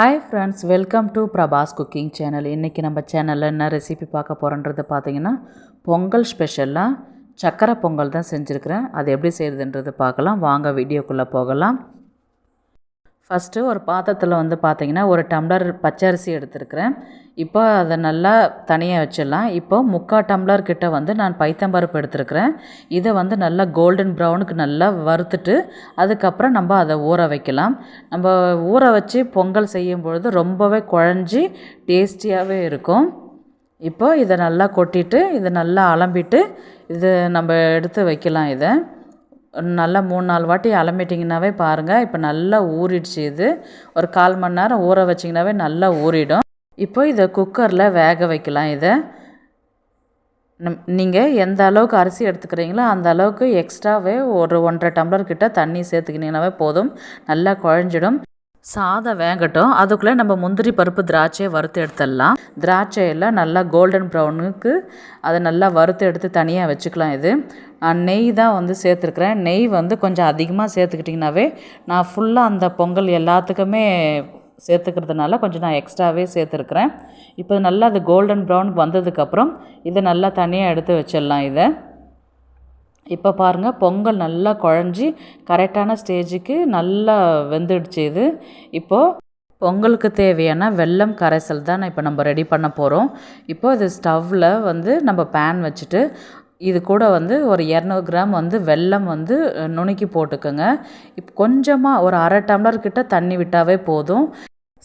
Hi friends welcome to Prabhas cooking channel இன்றைக்கி நம்ம சேனலில் என்ன ரெசிபி பார்க்க போகிறோன்றது பார்த்தீங்கன்னா பொங்கல் ஸ்பெஷலாக சக்கரை பொங்கல் தான் செஞ்சுருக்கிறேன். அது எப்படி செய்கிறதுன்றது பார்க்கலாம். வாங்க வீடியோக்குள்ளே போகலாம். ஃபஸ்ட்டு ஒரு பாத்திரத்தில் வந்து பார்த்திங்கன்னா ஒரு டம்ளர் பச்சரிசி எடுத்துருக்கிறேன். இப்போ அதை நல்லா தனியாக வச்சிடலாம். இப்போ முக்கால் டம்ளர் கிட்ட வந்து நான் பைத்தம்பருப்பு எடுத்துருக்கிறேன். இதை வந்து நல்லா கோல்டன் ப்ரௌனுக்கு நல்லா வறுத்துட்டு அதுக்கப்புறம் நம்ம அதை ஊற வைக்கலாம். நம்ம ஊற வச்சு பொங்கல் செய்யும் பொழுது ரொம்பவே குழஞ்சி டேஸ்டியாகவே இருக்கும். இப்போ இதை நல்லா கொட்டிட்டு இதை நல்லா அலம்பிட்டு இது நம்ம எடுத்து வைக்கலாம் இதை. நல்லா மூணு நாலு வாட்டி அலம்பிட்டிங்கனாவே பாருங்கள் இப்போ நல்லா ஊறிடுச்சு இது. ஒரு கால் மணி நேரம் ஊற வச்சிங்கனாவே நல்லா ஊறிடும். இப்போ இதை குக்கரில் வேக வைக்கலாம் இதை. நம் நீங்கள் எந்த அளவுக்கு அரிசி எடுத்துக்கிறீங்களோ அந்த அளவுக்கு எக்ஸ்ட்ராவே ஒரு ஒன்றரை டம்ளர் கிட்ட தண்ணி சேர்த்துக்கினீங்கனாவே போதும். நல்லா குழஞ்சிடும். சாதம் வேகட்டும். அதுக்குள்ளே நம்ம முந்திரி பருப்பு திராட்சையை வறுத்து எடுத்துடலாம். திராட்சையெல்லாம் நல்லா கோல்டன் ப்ரௌனுக்கு அதை நல்லா வறுத்து எடுத்து தனியாக வச்சுக்கலாம் இது. நான் நெய் தான் வந்து சேர்த்துருக்குறேன். நெய் வந்து கொஞ்சம் அதிகமாக சேர்த்துக்கிட்டிங்கனாவே நான் ஃபுல்லாக அந்த பொங்கல் எல்லாத்துக்குமே சேர்த்துக்கிறதுனால கொஞ்சம் நான் எக்ஸ்ட்ராவே சேர்த்துருக்குறேன். இப்போ நல்லா அது கோல்டன் ப்ரௌனுக்கு வந்ததுக்கப்புறம் இதை நல்லா தனியாக எடுத்து வச்சிடலாம் இதை. இப்போ பாருங்கள் பொங்கல் நல்லா குழஞ்சி கரெக்டான ஸ்டேஜுக்கு நல்லா வெந்துடுச்சு இது. இப்போது பொங்கலுக்கு தேவையான வெல்லம் கரைசல் தான் இப்போ நம்ம ரெடி பண்ண போகிறோம் இப்போ இது ஸ்டவ்வில் வந்து நம்ம பேன் வச்சுட்டு இது கூட வந்து ஒரு இரநூறு கிராம் வந்து வெல்லம் வந்து நுணுக்கி போட்டுக்கோங்க. இப்போ கொஞ்சமாக ஒரு அரை டம்ளர் கிட்ட தண்ணி விட்டாவே போதும்.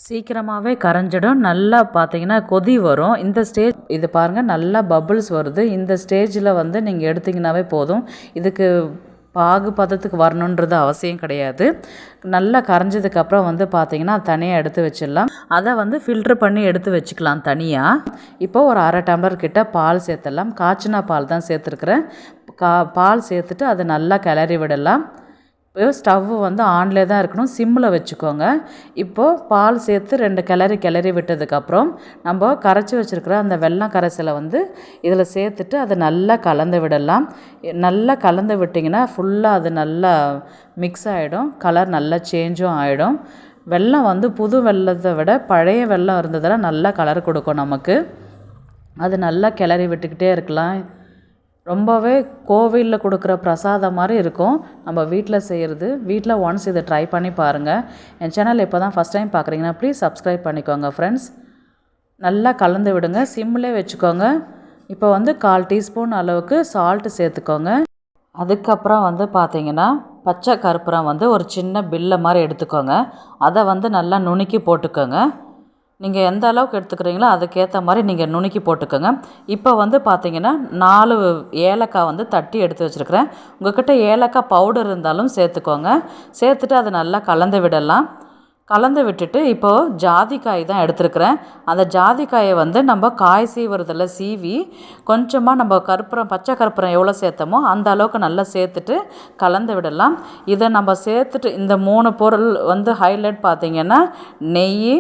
சீக்கிரமாகவே கரைஞ்சிடும். நல்லா பார்த்தீங்கன்னா கொதி வரும். இந்த ஸ்டேஜ் இது பாருங்கள் நல்லா பபுள்ஸ் வருது. இந்த ஸ்டேஜில் வந்து நீங்கள் எடுத்திங்கனாவே போதும். இதுக்கு பாகு பதத்துக்கு வரணுன்றது அவசியம் கிடையாது. நல்லா கரைஞ்சதுக்கப்புறம் வந்து பார்த்திங்கன்னா தனியாக எடுத்து வச்சிடலாம். அதை வந்து ஃபில்ட்ரு பண்ணி எடுத்து வச்சுக்கலாம் தனியாக இப்போது ஒரு அரை டம்ளர் கிட்ட பால் சேர்த்துடலாம். காய்ச்சினா பால் தான் சேர்த்துருக்குறேன். கா பால் சேர்த்துட்டு அதை நல்லா கிளறி விடலாம். இப்போ ஸ்டவ் வந்து ஆன்லேயே தான் இருக்கணும். சிம்மில் வச்சுக்கோங்க. இப்போது பால் சேர்த்து ரெண்டு கிளறி கிளறி விட்டதுக்கப்புறம் நம்ம கரைச்சி வச்சுருக்கிற அந்த வெள்ளம் கரைசலை வந்து இதில் சேர்த்துட்டு அதை நல்லா கலந்து விடலாம். நல்லா கலந்து விட்டிங்கன்னா ஃபுல்லாக அது நல்லா மிக்ஸ் ஆகிடும் கலர் நல்லா சேஞ்சும் ஆகிடும் வெள்ளம் வந்து புது வெள்ளத்தை விட பழைய வெள்ளம் இருந்ததில் நல்லா கலர் கொடுக்கும் நமக்கு. அது நல்லா கிளறி விட்டுக்கிட்டே இருக்கலாம். ரொம்பவே கோவிலில் கொடுக்குற பிரசாதம் மாதிரி இருக்கும். நம்ம வீட்டில் செய்கிறது வீட்டில் ஒன்ஸ் இதை ட்ரை பண்ணி பாருங்கள் என் சேனல் இப்போ தான் ஃபஸ்ட் டைம் பார்க்குறீங்கன்னா ப்ளீஸ் சப்ஸ்கிரைப் பண்ணிக்கோங்க ஃப்ரெண்ட்ஸ் நல்லா கலந்து விடுங்க. சிம்மிலே வச்சுக்கோங்க. இப்போ வந்து கால் டீஸ்பூன் அளவுக்கு சால்ட்டு சேர்த்துக்கோங்க. அதுக்கப்புறம் வந்து பார்த்தீங்கன்னா பச்சை கருப்புரம் வந்து ஒரு சின்ன பில்லை மாதிரி எடுத்துக்கோங்க. அதை வந்து நல்லா நுணுக்கி போட்டுக்கோங்க. நீங்கள் எந்த அளவுக்கு எடுத்துக்கிறீங்களோ அதுக்கேற்ற மாதிரி நீங்கள் நுணுக்கி போட்டுக்கோங்க. இப்போ வந்து பார்த்தீங்கன்னா நாலு ஏலக்காய் வந்து தட்டி எடுத்து வச்சுருக்கிறேன். உங்கள்கிட்ட ஏலக்காய் பவுடர் இருந்தாலும் சேர்த்துக்கோங்க. சேர்த்துட்டு அதை நல்லா கலந்து விடலாம். கலந்து விட்டுட்டு இப்போது ஜாதிக்காய் தான் எடுத்துருக்கிறேன். அந்த ஜாதிக்காயை வந்து நம்ம காய் சீவுறதில் சீவி கொஞ்சமாக நம்ம கற்பூரம் பச்சை கற்பூரம் எவ்வளோ சேர்த்தமோ அந்த அளவுக்கு நல்லா சேர்த்துட்டு கலந்து விடலாம். இதை நம்ம சேர்த்துட்டு இந்த மூணு பொருள் வந்து ஹைலைட் பார்த்திங்கன்னா நெய்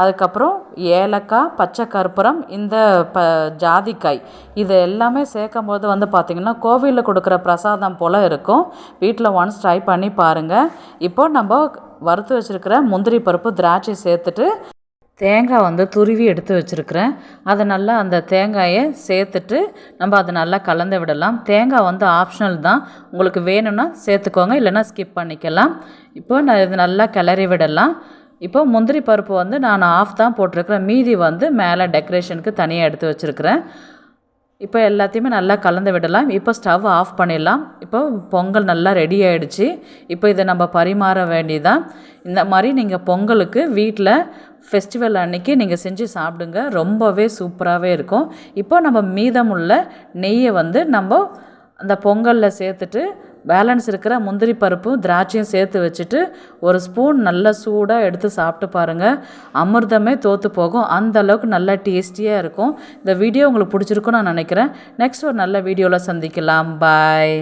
அதுக்கப்புறம் ஏலக்காய் பச்சை கற்பூரம் இந்த ப ஜாதிக்காய். இது எல்லாமே சேர்க்கும் போது வந்து பார்த்திங்கன்னா கோவிலில் கொடுக்குற பிரசாதம் போல் இருக்கும். வீட்டில் ஒன்ஸ் ட்ரை பண்ணி பாருங்கள் இப்போ நம்ம வறுத்து வச்சுருக்கிற முந்திரி பருப்பு திராட்சை சேர்த்துட்டு தேங்காய் வந்து துருவி எடுத்து வச்சுருக்கிறேன். அதை நல்லா அந்த தேங்காயை சேர்த்துட்டு நம்ம அதை நல்லா கலந்து விடலாம். தேங்காய் வந்து ஆப்ஷனல் தான். உங்களுக்கு வேணும்னா சேர்த்துக்கோங்க இல்லைன்னா ஸ்கிப் பண்ணிக்கலாம். இப்போ நான் இது நல்லா கிளறி விடலாம். இப்போ முந்திரி பருப்பு வந்து நான் ஆஃப் தான் போட்டிருக்கிறேன். மீதி வந்து மேலே டெக்கரேஷனுக்கு தனியாக எடுத்து வச்சுருக்கிறேன். இப்போ எல்லாத்தையுமே நல்லா கலந்து விடலாம். இப்போ ஸ்டவ் ஆஃப் பண்ணிடலாம். இப்போ பொங்கல் நல்லா ரெடி ஆகிடுச்சு இப்போ இதை நம்ம பரிமாற வேண்டியதான் இந்த மாதிரி நீங்கள் பொங்கலுக்கு வீட்டில் ஃபெஸ்டிவல் அன்னைக்கு நீங்கள் செஞ்சு சாப்பிடுங்க. ரொம்பவே சூப்பராகவே இருக்கும். இப்போ நம்ம மீதமுள்ள நெய்யை வந்து நம்ம அந்த பொங்கலில் சேர்த்துட்டு பேலன்ஸ் இருக்கிற முந்திரி பருப்பும் திராட்சையும் சேர்த்து வச்சுட்டு ஒரு ஸ்பூன் நல்லா சூடாக எடுத்து சாப்பிட்டு பாருங்கள் அமிர்தமே தோற்று போகும். அந்த அளவுக்கு நல்லா டேஸ்டியாக இருக்கும். இந்த வீடியோ உங்களுக்கு பிடிச்சிருக்குன்னு நான் நினைக்கிறேன். நெக்ஸ்ட் ஒரு நல்ல வீடியோவில் சந்திக்கலாம். பாய்